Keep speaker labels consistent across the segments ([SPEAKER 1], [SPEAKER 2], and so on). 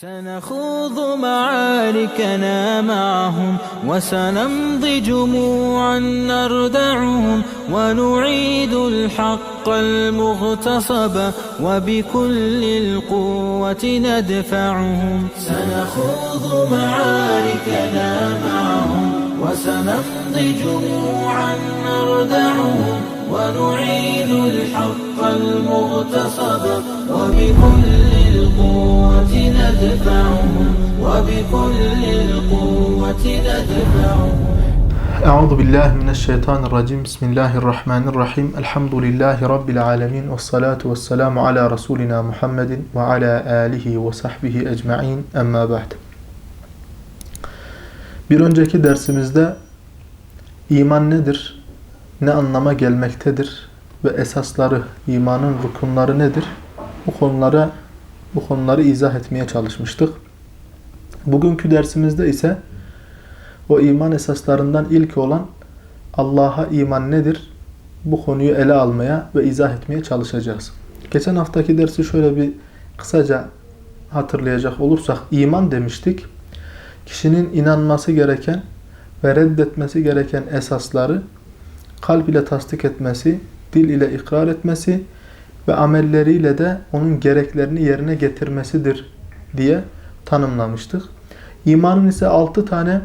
[SPEAKER 1] سنخوض معاركنا معهم وسنمضي جموعا نردعهم ونعيد الحق المغتصب وبكل القوة ندفعهم. سنخوض معاركنا معهم وسنمضي جموعا نردعهم ونعيد الحق المغتصب وبكل القوة ندفعهم وبكل القوة ندفعهم
[SPEAKER 2] Euzu billahi mineşşeytanirracim. Bismillahirrahmanirrahim. Elhamdülillahi rabbil alamin ve salatu vesselamu ala rasulina Muhammedin ve ala alihi ve sahbihi ecmaîn. Amma ba'd. Bir önceki dersimizde iman nedir? Ne anlama gelmektedir ve esasları, imanın rukunları nedir? Bu konulara bu konuları izah etmeye çalışmıştık. Bugünkü dersimizde ise o iman esaslarından ilk olan Allah'a iman nedir? Bu konuyu ele almaya ve izah etmeye çalışacağız. Geçen haftaki dersi şöyle bir kısaca hatırlayacak olursak iman demiştik. Kişinin inanması gereken ve reddetmesi gereken esasları kalp ile tasdik etmesi, dil ile ikrar etmesi ve amelleriyle de onun gereklerini yerine getirmesidir diye tanımlamıştık. İmanın ise altı tane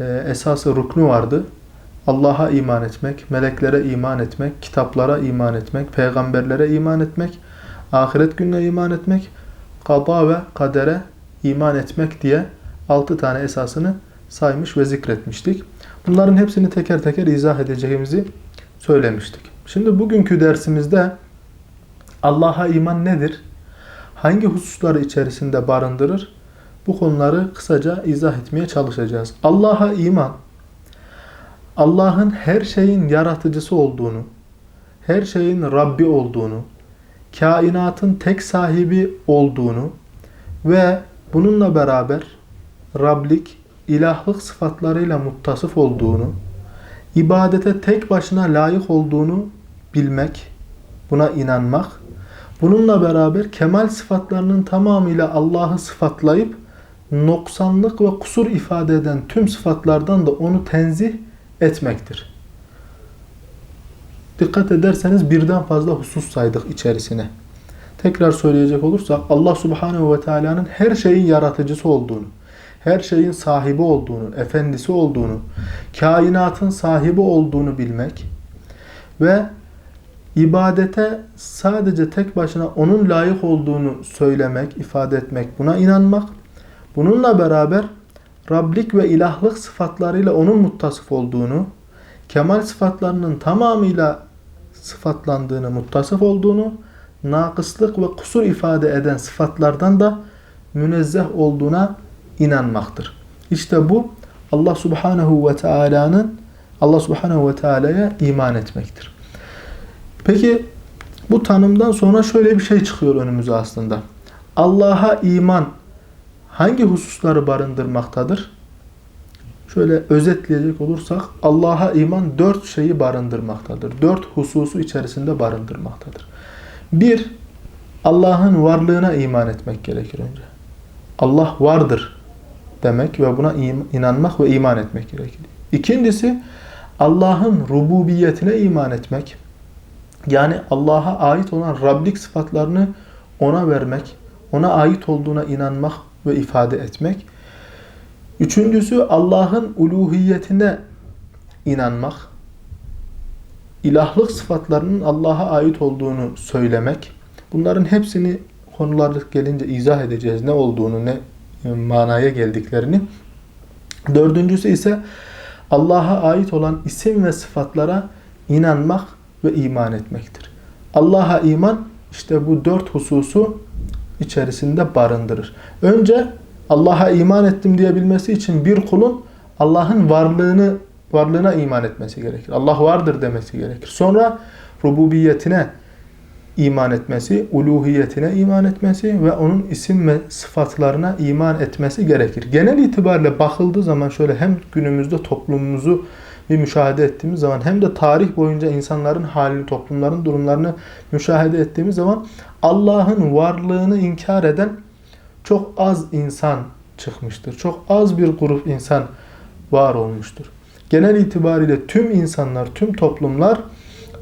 [SPEAKER 2] e, esası ruknu vardı. Allah'a iman etmek, meleklere iman etmek, kitaplara iman etmek, peygamberlere iman etmek, ahiret gününe iman etmek, kada ve kadere iman etmek diye altı tane esasını saymış ve zikretmiştik. Bunların hepsini teker teker izah edeceğimizi söylemiştik. Şimdi bugünkü dersimizde Allah'a iman nedir? Hangi hususları içerisinde barındırır? Bu konuları kısaca izah etmeye çalışacağız. Allah'a iman, Allah'ın her şeyin yaratıcısı olduğunu, her şeyin Rabbi olduğunu, kainatın tek sahibi olduğunu ve bununla beraber Rablik, ilahlık sıfatlarıyla muttasıf olduğunu, ibadete tek başına layık olduğunu bilmek, buna inanmak, bununla beraber kemal sıfatlarının tamamıyla Allah'ı sıfatlayıp noksanlık ve kusur ifade eden tüm sıfatlardan da onu tenzih etmektir. Dikkat ederseniz birden fazla husus saydık içerisine. Tekrar söyleyecek olursak Allah Subhanahu ve Teala'nın her şeyin yaratıcısı olduğunu, her şeyin sahibi olduğunu, efendisi olduğunu, kainatın sahibi olduğunu bilmek ve ibadete sadece tek başına onun layık olduğunu söylemek, ifade etmek, buna inanmak Bununla beraber Rablik ve ilahlık sıfatlarıyla onun muttasıf olduğunu, kemal sıfatlarının tamamıyla sıfatlandığını, muttasıf olduğunu, nakıslık ve kusur ifade eden sıfatlardan da münezzeh olduğuna inanmaktır. İşte bu Allah Subhanahu ve Taala'nın Allah Subhanahu ve Taala'ya iman etmektir. Peki bu tanımdan sonra şöyle bir şey çıkıyor önümüze aslında. Allah'a iman hangi hususları barındırmaktadır? Şöyle özetleyecek olursak Allah'a iman dört şeyi barındırmaktadır. Dört hususu içerisinde barındırmaktadır. Bir, Allah'ın varlığına iman etmek gerekir önce. Allah vardır demek ve buna inanmak ve iman etmek gerekir. İkincisi Allah'ın rububiyetine iman etmek. Yani Allah'a ait olan Rablik sıfatlarını ona vermek, ona ait olduğuna inanmak ve ifade etmek. Üçüncüsü Allah'ın uluhiyetine inanmak. İlahlık sıfatlarının Allah'a ait olduğunu söylemek. Bunların hepsini konular gelince izah edeceğiz. Ne olduğunu, ne manaya geldiklerini. Dördüncüsü ise Allah'a ait olan isim ve sıfatlara inanmak ve iman etmektir. Allah'a iman işte bu dört hususu içerisinde barındırır. Önce Allah'a iman ettim diyebilmesi için bir kulun Allah'ın varlığını varlığına iman etmesi gerekir. Allah vardır demesi gerekir. Sonra rububiyetine iman etmesi, uluhiyetine iman etmesi ve onun isim ve sıfatlarına iman etmesi gerekir. Genel itibariyle bakıldığı zaman şöyle hem günümüzde toplumumuzu bir müşahede ettiğimiz zaman hem de tarih boyunca insanların halini, toplumların durumlarını müşahede ettiğimiz zaman Allah'ın varlığını inkar eden çok az insan çıkmıştır. Çok az bir grup insan var olmuştur. Genel itibariyle tüm insanlar, tüm toplumlar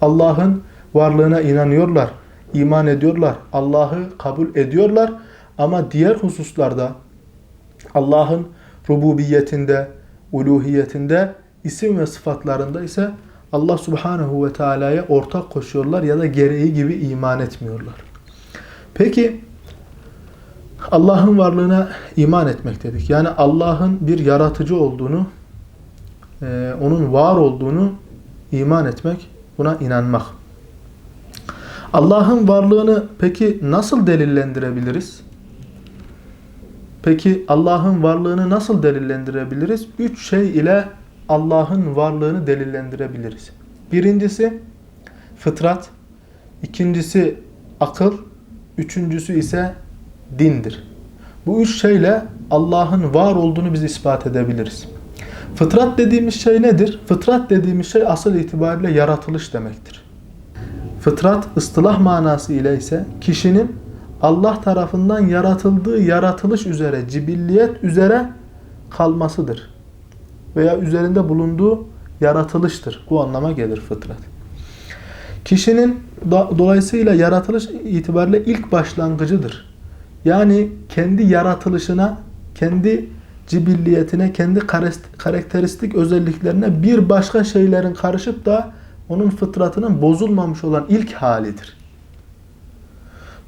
[SPEAKER 2] Allah'ın varlığına inanıyorlar, iman ediyorlar, Allah'ı kabul ediyorlar ama diğer hususlarda Allah'ın rububiyetinde, uluhiyetinde, isim ve sıfatlarında ise Allah Subhanahu ve Teala'ya ortak koşuyorlar ya da gereği gibi iman etmiyorlar. Peki Allah'ın varlığına iman etmek dedik. Yani Allah'ın bir yaratıcı olduğunu, e, onun var olduğunu iman etmek, buna inanmak. Allah'ın varlığını peki nasıl delillendirebiliriz? Peki Allah'ın varlığını nasıl delillendirebiliriz? Üç şey ile Allah'ın varlığını delillendirebiliriz. Birincisi fıtrat, ikincisi akıl, üçüncüsü ise dindir. Bu üç şeyle Allah'ın var olduğunu biz ispat edebiliriz. Fıtrat dediğimiz şey nedir? Fıtrat dediğimiz şey asıl itibariyle yaratılış demektir. Fıtrat ıstılah manası ile ise kişinin Allah tarafından yaratıldığı yaratılış üzere, cibilliyet üzere kalmasıdır. Veya üzerinde bulunduğu yaratılıştır. Bu anlama gelir fıtrat. Kişinin do- dolayısıyla yaratılış itibariyle ilk başlangıcıdır. Yani kendi yaratılışına, kendi cibilliyetine, kendi karakteristik özelliklerine bir başka şeylerin karışıp da onun fıtratının bozulmamış olan ilk halidir.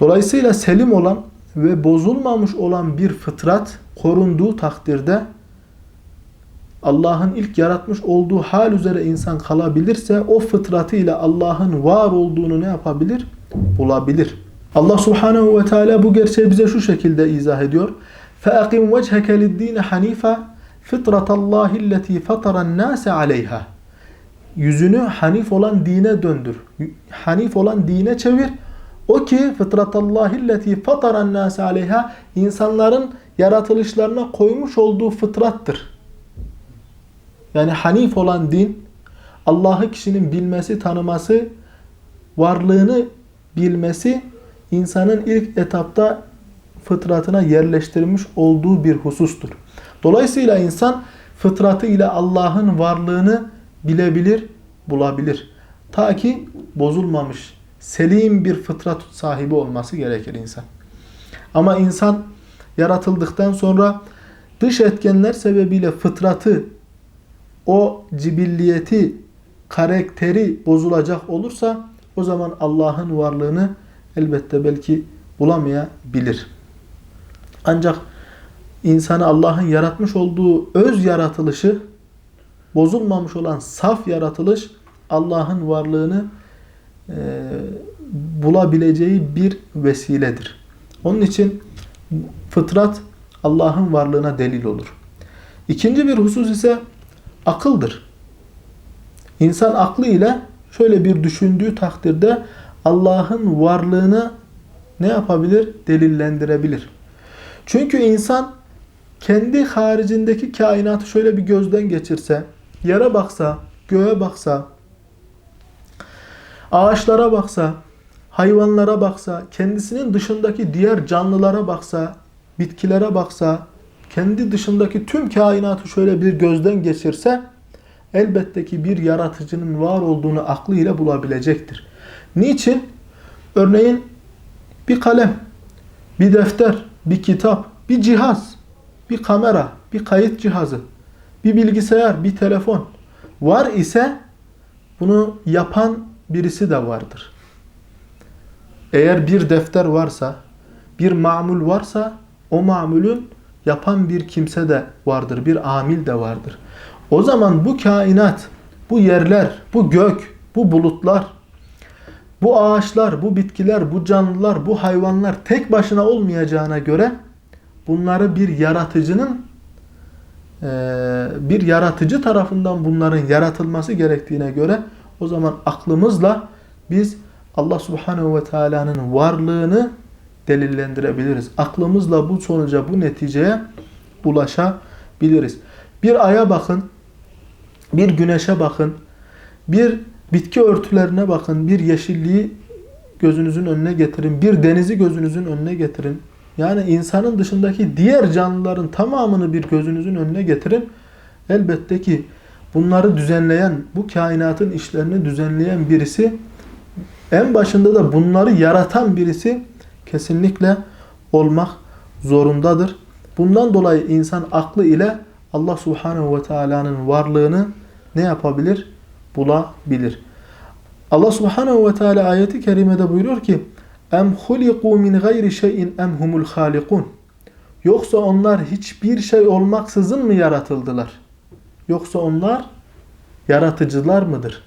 [SPEAKER 2] Dolayısıyla selim olan ve bozulmamış olan bir fıtrat korunduğu takdirde Allah'ın ilk yaratmış olduğu hal üzere insan kalabilirse o fıtratıyla Allah'ın var olduğunu ne yapabilir? Bulabilir. Allah Subhanahu ve Teala bu gerçeği bize şu şekilde izah ediyor. فَاَقِمْ وَجْهَكَ لِلدِّينِ حَن۪يفًا فِطْرَةَ اللّٰهِ الَّتِي فَطَرَ النَّاسَ عَلَيْهَا Yüzünü hanif olan dine döndür. Hanif olan dine çevir. O ki fıtratallahilleti fataran nase aleyha insanların yaratılışlarına koymuş olduğu fıtrattır. Yani hanif olan din Allah'ı kişinin bilmesi, tanıması, varlığını bilmesi insanın ilk etapta fıtratına yerleştirilmiş olduğu bir husustur. Dolayısıyla insan fıtratı ile Allah'ın varlığını bilebilir, bulabilir. Ta ki bozulmamış, selim bir fıtrat sahibi olması gerekir insan. Ama insan yaratıldıktan sonra dış etkenler sebebiyle fıtratı, o cibilliyeti, karakteri bozulacak olursa o zaman Allah'ın varlığını elbette belki bulamayabilir. Ancak insanı Allah'ın yaratmış olduğu öz yaratılışı bozulmamış olan saf yaratılış Allah'ın varlığını e, bulabileceği bir vesiledir. Onun için fıtrat Allah'ın varlığına delil olur. İkinci bir husus ise akıldır. İnsan aklı ile şöyle bir düşündüğü takdirde Allah'ın varlığını ne yapabilir? Delillendirebilir. Çünkü insan kendi haricindeki kainatı şöyle bir gözden geçirse, yere baksa, göğe baksa, ağaçlara baksa, hayvanlara baksa, kendisinin dışındaki diğer canlılara baksa, bitkilere baksa, kendi dışındaki tüm kainatı şöyle bir gözden geçirse, elbette ki bir yaratıcının var olduğunu aklıyla bulabilecektir. Niçin? Örneğin bir kalem, bir defter, bir kitap, bir cihaz, bir kamera, bir kayıt cihazı, bir bilgisayar, bir telefon var ise bunu yapan birisi de vardır. Eğer bir defter varsa, bir mamul varsa o mamulün yapan bir kimse de vardır, bir amil de vardır. O zaman bu kainat, bu yerler, bu gök, bu bulutlar, bu ağaçlar, bu bitkiler, bu canlılar, bu hayvanlar tek başına olmayacağına göre bunları bir yaratıcının bir yaratıcı tarafından bunların yaratılması gerektiğine göre o zaman aklımızla biz Allah Subhanahu ve Teala'nın varlığını delillendirebiliriz. Aklımızla bu sonuca, bu neticeye ulaşabiliriz. Bir aya bakın, bir güneşe bakın, bir bitki örtülerine bakın, bir yeşilliği gözünüzün önüne getirin, bir denizi gözünüzün önüne getirin. Yani insanın dışındaki diğer canlıların tamamını bir gözünüzün önüne getirin. Elbette ki bunları düzenleyen, bu kainatın işlerini düzenleyen birisi, en başında da bunları yaratan birisi kesinlikle olmak zorundadır. Bundan dolayı insan aklı ile Allah Subhanahu ve Taala'nın varlığını ne yapabilir? Bulabilir. Allah Subhanahu ve Teala ayeti kerimede buyuruyor ki: "Em huliku min gayri şeyin em humul halikun." Yoksa onlar hiçbir şey olmaksızın mı yaratıldılar? Yoksa onlar yaratıcılar mıdır?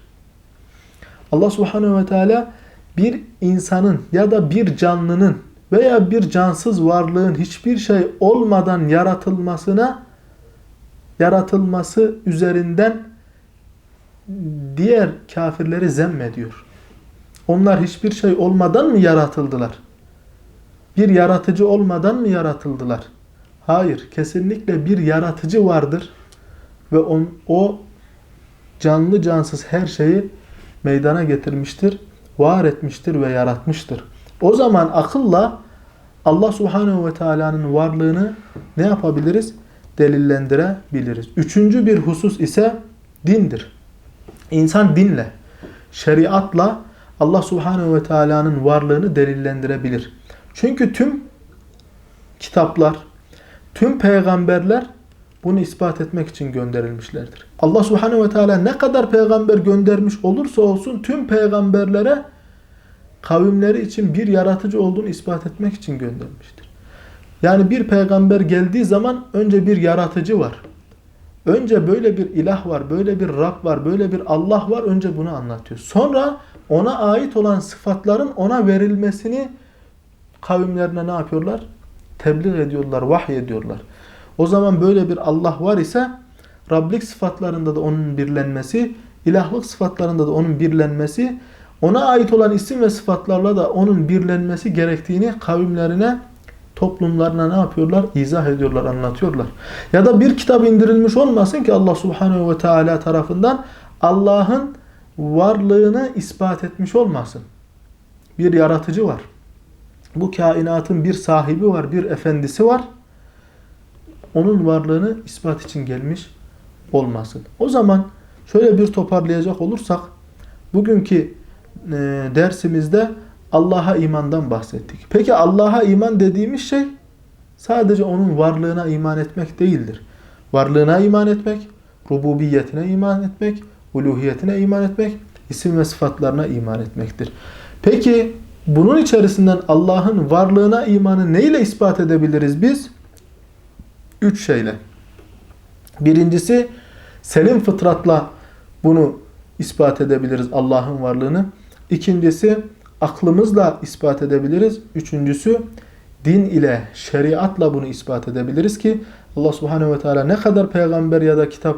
[SPEAKER 2] Allah Subhanahu ve Teala bir insanın ya da bir canlının veya bir cansız varlığın hiçbir şey olmadan yaratılmasına yaratılması üzerinden diğer kafirleri zemmediyor. Onlar hiçbir şey olmadan mı yaratıldılar? Bir yaratıcı olmadan mı yaratıldılar? Hayır, kesinlikle bir yaratıcı vardır ve on, o canlı cansız her şeyi meydana getirmiştir, var etmiştir ve yaratmıştır. O zaman akılla Allah Subhanahu ve Taala'nın varlığını ne yapabiliriz? Delillendirebiliriz. Üçüncü bir husus ise dindir. İnsan dinle, şeriatla Allah Subhanahu ve Taala'nın varlığını delillendirebilir. Çünkü tüm kitaplar, tüm peygamberler bunu ispat etmek için gönderilmişlerdir. Allah Subhanahu ve Teala ne kadar peygamber göndermiş olursa olsun tüm peygamberlere kavimleri için bir yaratıcı olduğunu ispat etmek için göndermiştir. Yani bir peygamber geldiği zaman önce bir yaratıcı var. Önce böyle bir ilah var, böyle bir Rab var, böyle bir Allah var. Önce bunu anlatıyor. Sonra ona ait olan sıfatların ona verilmesini kavimlerine ne yapıyorlar? Tebliğ ediyorlar, vahiy ediyorlar. O zaman böyle bir Allah var ise Rablik sıfatlarında da onun birlenmesi, ilahlık sıfatlarında da onun birlenmesi, ona ait olan isim ve sıfatlarla da onun birlenmesi gerektiğini kavimlerine, toplumlarına ne yapıyorlar? İzah ediyorlar, anlatıyorlar. Ya da bir kitap indirilmiş olmasın ki Allah Subhanahu ve Teala tarafından Allah'ın varlığını ispat etmiş olmasın. Bir yaratıcı var. Bu kainatın bir sahibi var, bir efendisi var. Onun varlığını ispat için gelmiş olmasın. O zaman şöyle bir toparlayacak olursak bugünkü e, dersimizde Allah'a imandan bahsettik. Peki Allah'a iman dediğimiz şey sadece onun varlığına iman etmek değildir. Varlığına iman etmek, rububiyetine iman etmek, uluhiyetine iman etmek, isim ve sıfatlarına iman etmektir. Peki bunun içerisinden Allah'ın varlığına imanı neyle ispat edebiliriz biz? Üç şeyle. Birincisi selim fıtratla bunu ispat edebiliriz Allah'ın varlığını. İkincisi aklımızla ispat edebiliriz. Üçüncüsü din ile, şeriatla bunu ispat edebiliriz ki Allah Subhanahu ve Teala ne kadar peygamber ya da kitap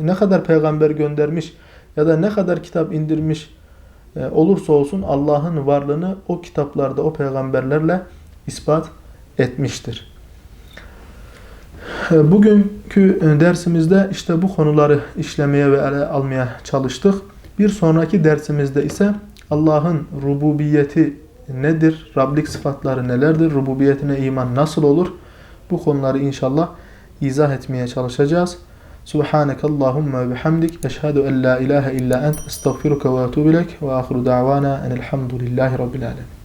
[SPEAKER 2] ne kadar peygamber göndermiş ya da ne kadar kitap indirmiş e, olursa olsun Allah'ın varlığını o kitaplarda, o peygamberlerle ispat etmiştir. E, bugünkü e, dersimizde işte bu konuları işlemeye ve ele almaya çalıştık. Bir sonraki dersimizde ise Allah'ın rububiyeti nedir? Rablik sıfatları nelerdir? Rububiyetine iman nasıl olur? Bu konuları inşallah izah etmeye çalışacağız. Subhaneke Allahumma bihamdik eşhedü en la ilahe illa ent estağfiruke ve etûbü ilek ve ahiru da'vana enelhamdülillahi rabbil alemin.